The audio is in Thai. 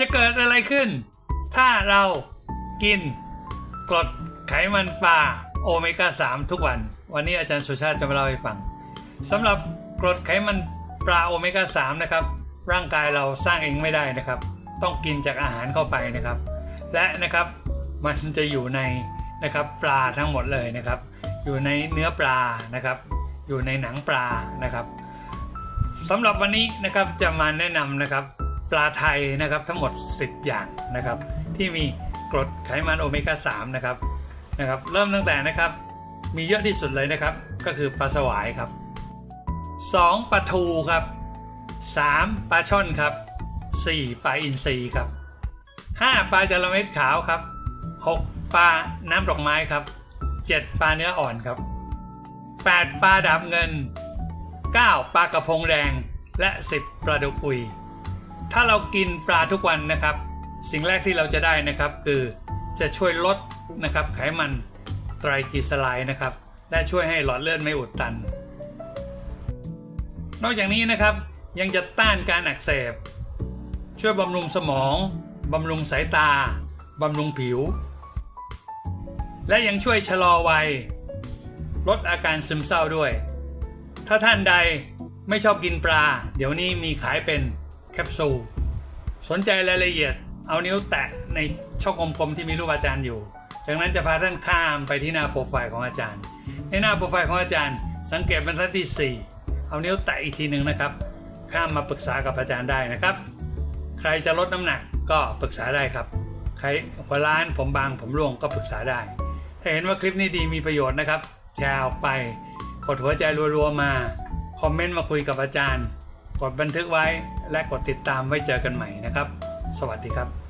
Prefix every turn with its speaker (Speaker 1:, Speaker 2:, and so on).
Speaker 1: จะเกิดอะไรขึ้น ถ้าเรากินกรดไขมันปลาโอเมก้า 3 ทุกวัน วันนี้อาจารย์สุชาติจะมาเล่าให้ฟังสำหรับกรดไขมันปลาโอเมก้า 3 นะครับ ร่างกายเราสร้างเองไม่ได้นะครับ ต้องกินจากอาหารเข้าไปนะครับ และนะครับมันจะอยู่ในนะครับปลาทั้งหมดเลยนะครับ อยู่ในเนื้อปลานะครับ อยู่ในหนังปลานะครับสำหรับวันนี้นะครับจะมาแนะนำนะครับ ปลาไทยนะครับทั้งหมด 10 อย่างนะครับ ที่มีกรดไขมันโอเมก้า3นะครับนะครับเริ่มตั้งแต่นะครับมีเยอะที่สุดเลยนะครับ ก็คือปลาสวายครับ 2. ปลาทูครับ 3. ปลาช่อนครับ 4. ปลาอินทรีครับ 5. ปลาจระเม็ดขาวครับ 6. ปลาน้ำดอกไม้ครับ 7. ปลาเนื้ออ่อนครับ 8. ปลาดาบเงิน 9. ปลากระพงแดงและ 10 ปลาดุกอุย ถ้าเรากินปลาทุกวันนะครับ สิ่งแรกที่เราจะได้นะครับคือจะช่วยลดนะครับไขมันไตรกลีเซอไรด์นะครับ และช่วยให้หลอดเลือดไม่อุดตัน นอกจากนี้นะครับยังจะต้านการอักเสบ ช่วยบำรุงสมองบำรุงสายตาบำรุงผิว และยังช่วยชะลอวัย ลดอาการซึมเศร้าด้วย ถ้าท่านใดไม่ชอบกินปลา เดี๋ยวนี้มีขายเป็น แคปซูลสนใจรายละเอียด เอานิ้วแตะในช่องกลมๆที่มีรูปอาจารย์อยู่ จากนั้นจะพาท่านข้ามไปที่หน้าโปรไฟล์ของอาจารย์ ในหน้าโปรไฟล์ของอาจารย์ สังเกตบรรทัดที่ 4 เอานิ้วแตะอีกทีหนึ่งนะครับ ข้ามมาปรึกษากับอาจารย์ได้นะครับ ใครจะลดน้ำหนักก็ปรึกษาได้ครับ ใครหัวล้านผมบางผมร่วงก็ปรึกษาได้ ถ้าเห็นว่าคลิปนี้ดีมีประโยชน์นะครับแชร์ออกไปกดหัวใจรัวๆมา คอมเมนต์มาคุยกับอาจารย์ กดบันทึกไว้และกดติดตามไว้เจอกันใหม่นะครับ สวัสดีครับ